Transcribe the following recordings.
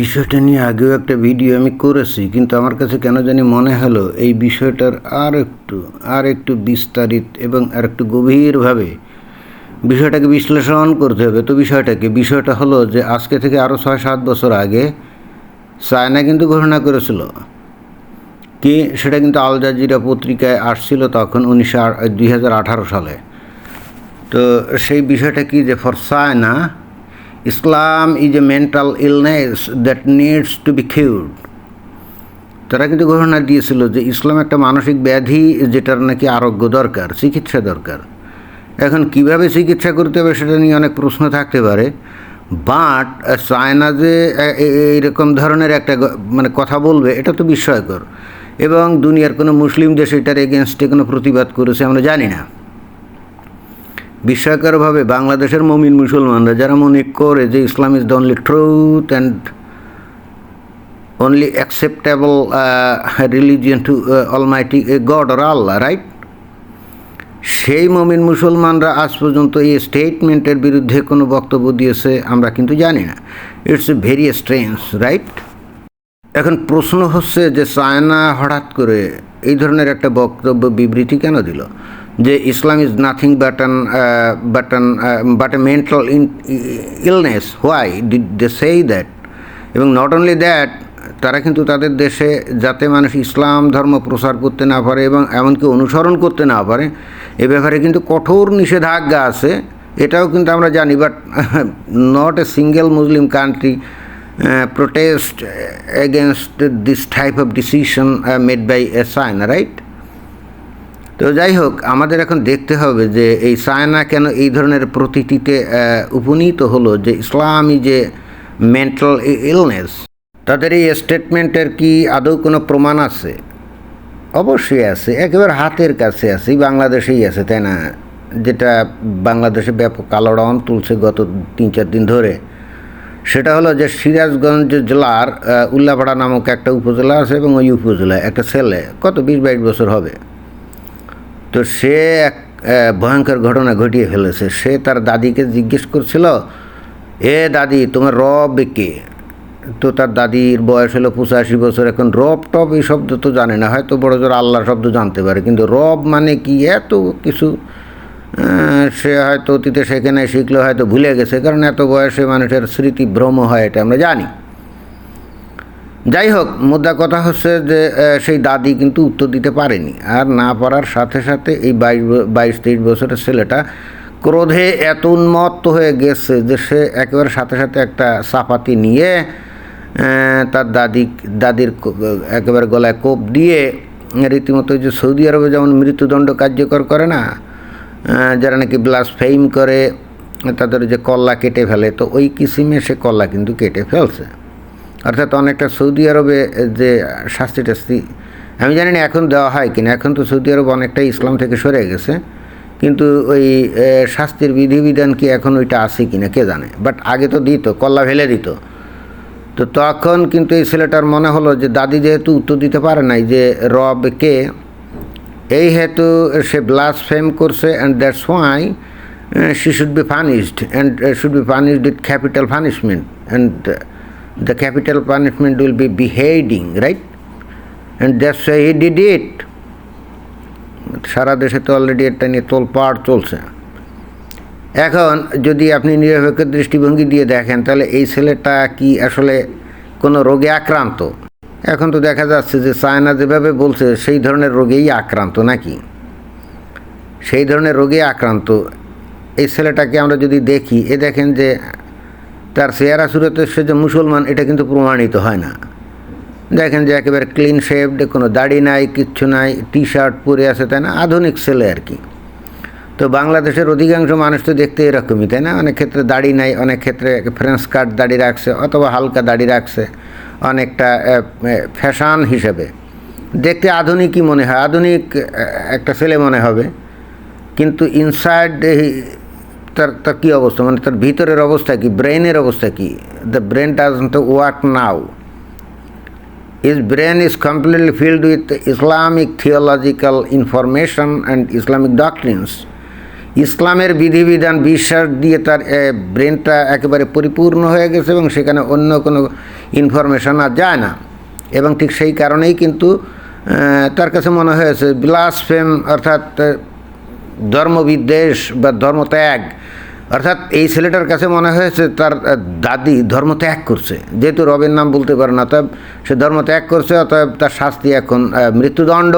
বিষয়টা নিয়ে আগেও একটা ভিডিও আমি করেছি, কিন্তু আমার কাছে কেন জানি মনে হলো এই বিষয়টার আর একটু আর একটু বিস্তারিত এবং আর একটু গভীরভাবে বিষয়টাকে বিশ্লেষণ করতে হবে। তো বিষয়টাকে, বিষয়টা হলো যে আজকে থেকে আরও ছয় সাত বছর আগে চায়না কিন্তু ঘোষণা করেছিল কি সেটা কিন্তু আল জাজিরা পত্রিকায় আসছিল তখন উনিশশো দুই সালে। তো সেই বিষয়টা কি যে for China Islam is a mental illness that needs to be cured তারা কিন্তু ঘোষণা দিয়েছিল যে ইসলাম একটা মানসিক ব্যাধি যেটার নাকি আরোগ্য দরকার, চিকিৎসা দরকার। এখন কীভাবে চিকিৎসা করতে হবে সেটা নিয়ে অনেক প্রশ্ন থাকতে পারে বাট চায়না যে এইরকম ধরনের একটা মানে কথা বলবে, এটা তো বিস্ময়কর। এবং দুনিয়ার কোনো মুসলিম দেশ এটার এগেনস্টে কোনো প্রতিবাদ করেছে আমরা জানি না। বিস্ময়করভাবে বাংলাদেশের মমিন মুসলমানরা যারা মনে করে যে Islam is the only truth and only acceptable religion to almighty God আর আল্লাহ রাইট সেই মমিন মুসলমানরা আজ পর্যন্ত এই স্টেটমেন্টের বিরুদ্ধে কোনো বক্তব্য দিয়েছে আমরা কিন্তু জানি না। It's a very strange right এখন প্রশ্ন হচ্ছে যে চায়না হঠাৎ করে এই ধরনের একটা বক্তব্য বিবৃতি কেন দিল? যে Islam is nothing but an but an but a mental illness. Why did they say that? এবং নট অনলি দ্যাট, তারা কিন্তু তাদের দেশে যাতে মানুষ ইসলাম ধর্ম প্রচার করতে না পারে এবং এমনকি অনুসরণ করতে না পারে, এ ব্যাপারে কিন্তু কঠোর নিষেধাজ্ঞা আছে। এটাও কিন্তু আমরা জানি, but not a single Muslim country protest against this type of decision made by a sign right? তো যাই হোক আমাদের এখন দেখতে হবে যে এই সায়না কেন এই ধরনের প্রতীতিতে উপনীত হলো যে ইসলামী যে মেন্টাল ইলনেস তাদের এই স্টেটমেন্টের কি আদৌ কোনো প্রমাণ আছে? অবশ্যই আছে, একেবারে হাতের কাছে আছে বাংলাদেশেই আছে, তাই না? যেটা বাংলাদেশে ব্যাপক কালোড়ন তুলছে গত তিন চার দিন ধরে। সেটা হলো যে সিরাজগঞ্জ জেলার উল্লাপাড়া নামক একটা উপজেলা আছে এবং ওই উপজেলায় একটা ছেলে, কত বিশ বাইশ বছর হবে? তো সে এক ভয়ঙ্কর ঘটনা ঘটিয়ে ফেলেছে। সে তার দাদিকে জিজ্ঞেস করছিল, এ দাদি, তোমার রব কে? তো তার দাদির বয়স হলো পঁচাশি বছর। এখন রব টব এই শব্দ তো জানে না, হয়তো বড় জোর আল্লাহ শব্দ জানতে পারে। কিন্তু রব মানে কি? এত কিছু সে হয়তো অতীতে সেখানে শিখলে, হয়তো ভুলে গেছে। কারণ এত বয়সে মানুষের স্মৃতি ভ্রম হয় এটা আমরা জানি। যাই হোক মুদ্রা কথা হচ্ছে যে সেই দাদি কিন্তু উত্তর দিতে পারেনি। আর না পারার সাথে সাথে এই বাইশ বাইশ তেইশ বছরের ছেলেটা ক্রোধে এত উন্মত্ত হয়ে গেছে যে সে একেবারে সাথে সাথে একটা চাপাতি নিয়ে তার দাদি, দাদির একেবারে গলায় কোপ দিয়ে, রীতিমতো যে সৌদি আরবে যেমন মৃত্যুদণ্ড কার্যকর করে না যারা নাকি ব্লাস ফেইম করে, তাদের যে কল্লা কেটে ফেলে, তো ওই কিসিমে সে কল্লা কিন্তু কেটে ফেলছে। অর্থাৎ অনেকটা সৌদি আরবে যে শাস্তি টাস্তি, আমি জানি না এখন দেওয়া হয় কিনা, এখন তো সৌদি আরব অনেকটা ইসলাম থেকে সরে গেছে, কিন্তু ওই শাস্তির বিধিবিধান কি এখন ওইটা আছে কিনা, কে জানে? বাট আগে তো দিত, কল্লা ফেলে দিত। তো তখন কিন্তু এই ছেলেটার মনে হলো যে দাদি যেহেতু উত্তর দিতে পারে নাই যে রব কে, এই হেতু সে ব্লাস ফেম করছে and that's why she should be punished and should be punished with capital punishment and the capital punishment will be beheading right and that's why he did it সারা দেশে তো অলরেডি এটা নিয়ে তোলপাড় চলছে। এখন যদি আপনি নিরপেক্ষ দৃষ্টিভঙ্গি দিয়ে দেখেন, তাহলে এই ছেলেটা কি আসলে কোনো রোগে আক্রান্ত? এখন তো দেখা যাচ্ছে যে চায়না যেভাবে বলছে, সেই ধরনের রোগেই আক্রান্ত নাকি? সেই ধরনের রোগে আক্রান্ত। এই ছেলেটাকে আমরা যদি দেখি, এ দেখেন যে তার চেহারা সুরতে সে যে মুসলমান, এটা কিন্তু প্রমাণিত হয় না। দেখেন যে একেবারে ক্লিন শেভড কোনো দাড়ি নাই, কিচ্ছু নাই টি শার্ট পরে আছে, তাই না? আধুনিক ছেলে আর কি। তো বাংলাদেশের অধিকাংশ মানুষ তো দেখতে এরকমই, তাই না? অনেক ক্ষেত্রে দাড়ি নাই, অনেক ক্ষেত্রে ফ্রেঞ্চ কাট দাড়ি রাখছে, অথবা হালকা দাড়ি রাখছে, অনেকটা ফ্যাশান হিসেবে। দেখতে আধুনিকই মনে হয়, আধুনিক একটা ছেলে মনে হবে। কিন্তু ইনসাইড তার তার কী অবস্থা? মানে তার ভিতরের অবস্থা কি? ব্রেনের অবস্থা কি? The brain doesn't work now His brain is completely filled with Islamic theological information and Islamic doctrines. ইসলামের বিধিবিধান, বিশ্বাস দিয়ে তার ব্রেনটা একেবারে পরিপূর্ণ হয়ে গেছে এবং সেখানে অন্য কোনো ইনফরমেশন আর যায় না। এবং ঠিক সেই কারণেই কিন্তু তার কাছে মনে হয়েছে ব্লাসফেম অর্থাৎ ধর্মবিদ্বেষ বা ধর্মত্যাগ অর্থাৎ এই ছেলেটার কাছে মনে হয়েছে তার দাদি ধর্ম ত্যাগ করছে। যেহেতু রবের নাম বলতে পারে না, অতএব সে ধর্ম ত্যাগ করছে, অতএব তার শাস্তি এখন মৃত্যুদণ্ড।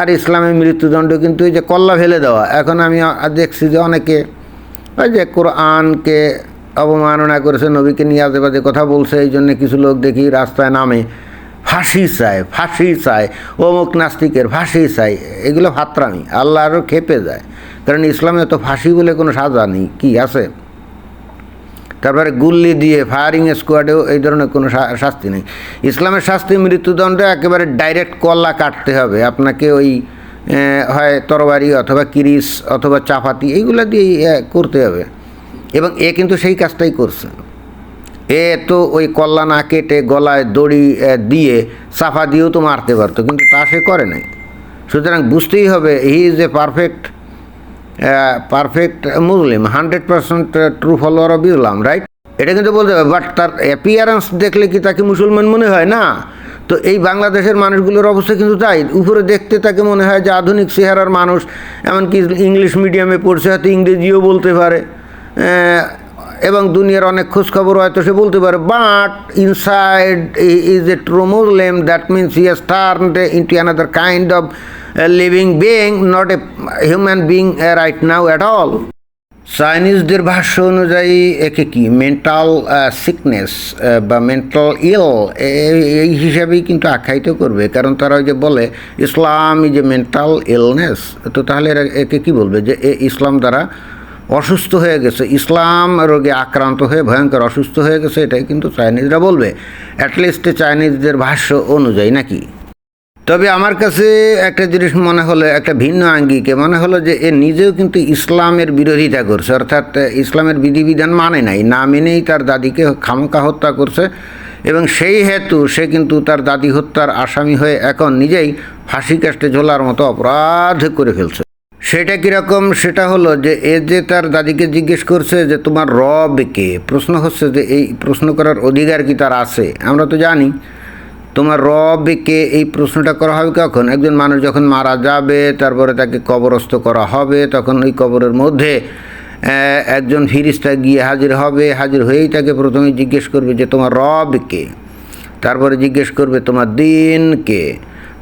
আর ইসলামে মৃত্যুদণ্ড কিন্তু এই যে কল্লা ফেলে দেওয়া, এখন আমি দেখছি যে অনেকে ওই যে কোরআনকে অবমাননা করেছে, নবীকে নিয়ে আজে বাজে কথা বলছে, এই জন্য কিছু লোক দেখি রাস্তায় নামে, ফাঁসি চায় ফাঁসি চায়, অমুক নাস্তিকের ফাঁসি চায়। এগুলো ফাত্রামি আল্লাহ আরও খেপে যায়। কারণ ইসলামে তো ফাঁসি বলে কোনো সাজা নেই, কি আছে? তারপরে গুল্লি দিয়ে ফায়ারিং স্কোয়াডেও এই ধরনের কোনো শাস্তি নেই। ইসলামের শাস্তি, মৃত্যুদণ্ড একেবারে ডাইরেক্ট কল্লা কাটতে হবে। আপনাকে ওই হয় তরবারি অথবা কিরিস অথবা চাপাতি এইগুলো দিয়েই করতে হবে। এবং এ কিন্তু সেই কাজটাই করছে। এ তো ওই কল্লা না কেটে গলায় দড়ি দিয়ে চাপা দিয়েও তো মারতে পারতো, কিন্তু তা সে করে নাই। সুতরাং বুঝতেই হবে, he is a perfect perfect Muslim hundred percent true follower of Islam right এটা কিন্তু বলতে হবে বাট তার অ্যাপিয়ারেন্স দেখলে কি তাকে মুসলমান মনে হয়? না। তো এই বাংলাদেশের মানুষগুলোর অবস্থা কিন্তু তাই। উপরে দেখতে তাকে মনে হয় যে আধুনিক চেহারার মানুষ, এমনকি ইংলিশ মিডিয়ামে পড়ছে, হয়তো ইংরেজিও বলতে পারে। এবং দুনিয়ার অনেক খোঁজখবর হয়তো সে বলতে পারে। But inside is a true Muslim that means he has turned into another kind of living being not a human being right now at all চাইনিজদের ভাষ্য অনুযায়ী, একে কি? মেন্টাল সিকনেস বা মেন্টাল ইল এই হিসাবেই কিন্তু আখ্যায়িত করবে। কারণ তারা ওই যে বলে, Islam is a mental illness তো তাহলে একে কি বলবে? যে ইসলাম দ্বারা অসুস্থ হয়ে গেছে। ইসলাম রোগে আক্রান্ত হয়ে, ভয়ঙ্কর অসুস্থ হয়ে গেছে, এটাই কিন্তু চাইনিজরা বলবে। অ্যাটলিস্ট চাইনিজদের ভাষ্য অনুযায়ী নাকি? তবে আমার কাছে একটা জিনিস মনে হলো, একটা ভিন্ন আঙ্গিকে। মনে হলো যে এ নিজেও কিন্তু ইসলামের বিরোধিতা করছে। অর্থাৎ ইসলামের বিধিবিধান মানে নাই। না মেনেই তার দাদিকে খামকা হত্যা করছে এবং সেই হেতু সে কিন্তু তার দাদি হত্যার আসামি হয়ে এখন নিজেই ফাঁসি কাস্টে ঝোলার মতো অপরাধ করে ফেলছে। সেটা কীরকম? সেটা হলো যে এ যে তার দাদিকে জিজ্ঞেস করছে যে, তোমার রব কে? প্রশ্ন হচ্ছে যে, এই প্রশ্ন করার অধিকার কি তার আছে? আমরা তো জানি তোমার রবকে এই প্রশ্নটা করা হবে কখন? একজন মানুষ যখন মারা যাবে, তারপরে তাকে কবরস্থ করা হবে, তখন ওই কবরের মধ্যে একজন ফিরিস্তা গিয়ে হাজির হবে, হাজির হয়েই তাকে প্রথমে জিজ্ঞেস করবে যে, তোমার রবকে তারপরে জিজ্ঞেস করবে, তোমার দিনকে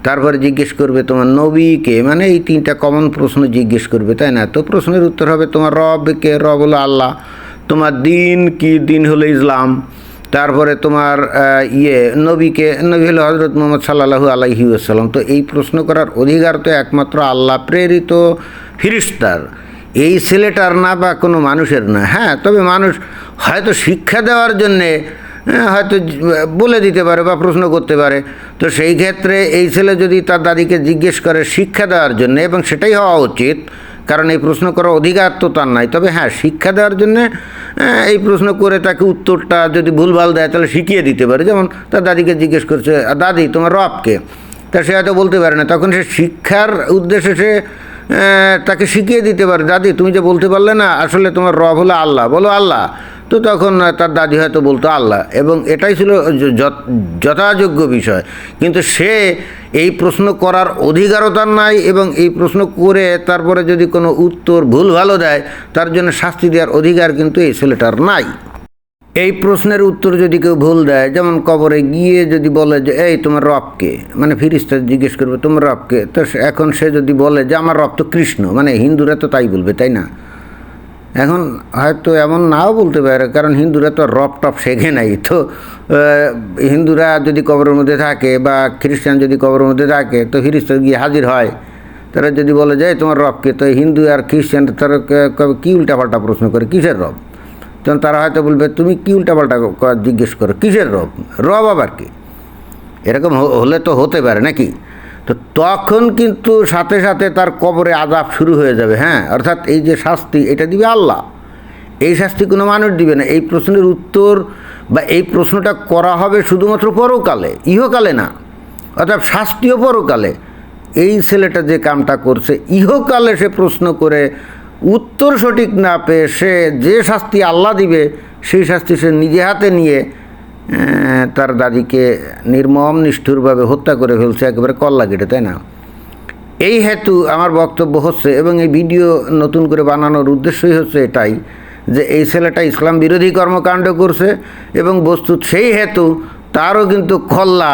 তারপরে জিজ্ঞেস করবে, তোমার নবীকে মানে এই তিনটা কমন প্রশ্ন জিজ্ঞেস করবে, তাই না? তো প্রশ্নের উত্তর হবে, তোমার রবকে রব হলো আল্লাহ। তোমার দিন কি? দিন হলো ইসলাম। তারপরে তোমার ইয়ে নবীকে নবী হলো হজরত মোহাম্মদ সাল্লাহু আলাইহি আসসালাম তো এই প্রশ্ন করার অধিকার তো একমাত্র আল্লাহ প্রেরিত ফিরিস্তার। এই ছেলেটার না বা কোনো মানুষের না। হ্যাঁ তবে মানুষ হয়তো শিক্ষা দেওয়ার জন্যে হ্যাঁ, হয়তো বলে দিতে পারে বা প্রশ্ন করতে পারে। তো সেই ক্ষেত্রে এই ছেলে যদি তার দাদিকে জিজ্ঞেস করে শিক্ষা দেওয়ার জন্য এবং সেটাই হওয়া উচিত কারণ এই প্রশ্ন করার অধিকার তো তার নাই। তবে হ্যাঁ শিক্ষা দেওয়ার জন্য এই প্রশ্ন করে তাকে উত্তরটা যদি ভুলভাল দেয় তাহলে শিখিয়ে দিতে পারে। যেমন তার দাদিকে জিজ্ঞেস করছে "আ, দাদি তোমার রবকে তা সে হয়তো বলতে পারে না। তখন সে শিক্ষার উদ্দেশ্যে সে তাকে শিখিয়ে দিতে পারে দাদি তুমি যে বলতে পারলে না আসলে তোমার রব হলো আল্লাহ। বলো আল্লাহ তো তখন তার দাদি হয়তো বলতো আল্লাহ। এবং এটাই ছিল যথাযোগ্য বিষয়। কিন্তু সে এই প্রশ্ন করার অধিকারও তার নাই এবং এই প্রশ্ন করে তারপরে যদি কোনো উত্তর ভুল ভালো দেয়, তার জন্য শাস্তি দেওয়ার অধিকার কিন্তু এই ছেলেটার নাই। এই প্রশ্নের উত্তর যদি কেউ ভুল দেয়, যেমন কবরে গিয়ে যদি বলে যে, এই, তোমার রবকে মানে ফিরিস্তা জিজ্ঞেস করবে, তোমার রবকে তো এখন সে যদি বলে যে, আমার রব তো কৃষ্ণ। মানে হিন্দুরা তো তাই বলবে, তাই না? এখন হয়তো এমন নাও বলতে পারে, কারণ হিন্দুরা তো রব টপ শেখে নাই তো হিন্দুরা যদি কবরের মধ্যে থাকে বা খ্রিস্টান যদি কবরের মধ্যে থাকে, তো ফিরিস্তা গিয়ে হাজির হয়। তারা যদি বলে যায় তোমার রবকে তো হিন্দু আর খ্রিস্টান তারা ক- উল্টাপাল্টা প্রশ্ন করে? কিসের রব? তখন তারা হয়তো বলবে, তুমি কী উল্টাপাল্টা জিজ্ঞেস করো? কিসের রব? রব আবার কি? এরকম হলে তো হতে পারে নাকি? তো তখন কিন্তু সাথে সাথে তার কবরে আজাব শুরু হয়ে যাবে হ্যাঁ? অর্থাৎ এই যে শাস্তি, এটা দিবে আল্লাহ। এই শাস্তি কোনো মানুষ দিবে না। এই প্রশ্নের উত্তর বা এই প্রশ্নটা করা হবে শুধুমাত্র পরকালে, ইহকালে না। অর্থাৎ শাস্তিও পরকালে। এই ছেলেটা যে কামটা করছে, ইহকালে সে প্রশ্ন করে, উত্তর সঠিক না পেয়ে সে যে শাস্তি আল্লাহ দিবে, সেই শাস্তি সে নিজে হাতে নিয়ে তার দাদিকে নির্মম, নিষ্ঠুরভাবে হত্যা করে ফেলছে, একেবারে কল্লা কেটে, তাই না? এই হেতু আমার বক্তব্য হচ্ছে এবং এই ভিডিও নতুন করে বানানোর উদ্দেশ্যই হচ্ছে এটাই যে এই ছেলেটা ইসলাম বিরোধী কর্মকাণ্ড করছে এবং বস্তুত সেই হেতু তারও কিন্তু খল্লা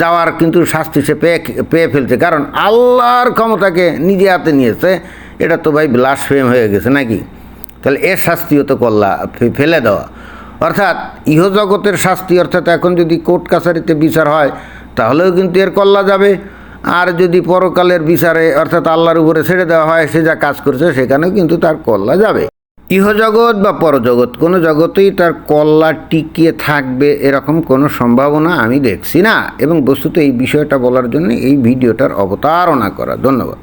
যাওয়ার কিন্তু শাস্তি সে পেয়ে পেয়ে ফেলছে। কারণ আল্লাহর ক্ষমতাকে নিজে হাতে নিয়েছে, এটা তো ভাই ব্লাসফেম হয়ে গেছে নাকি? তাহলে এর শাস্তিও তো কল্লা ফেলে দেওয়া। অর্থাৎ ইহজগতের শাস্তি, অর্থাৎ এখন যদি কোর্ট কাছারিতে বিচার হয়, তাহলেও কিন্তু এর কল্লা যাবে। আর যদি পরকালের বিচারে, অর্থাৎ আল্লাহর উপরে ছেড়ে দেওয়া হয়, সে যা কাজ করছে, সেখানেও কিন্তু তার কল্লা যাবে। ইহজগৎ বা পরজগৎ, কোনো জগতেই তার কল্লা টিকিয়ে থাকবে এরকম কোনো সম্ভাবনা আমি দেখছি না। এবং বস্তুত এই বিষয়টা বলার জন্য এই ভিডিওটার অবতারণা করা। ধন্যবাদ।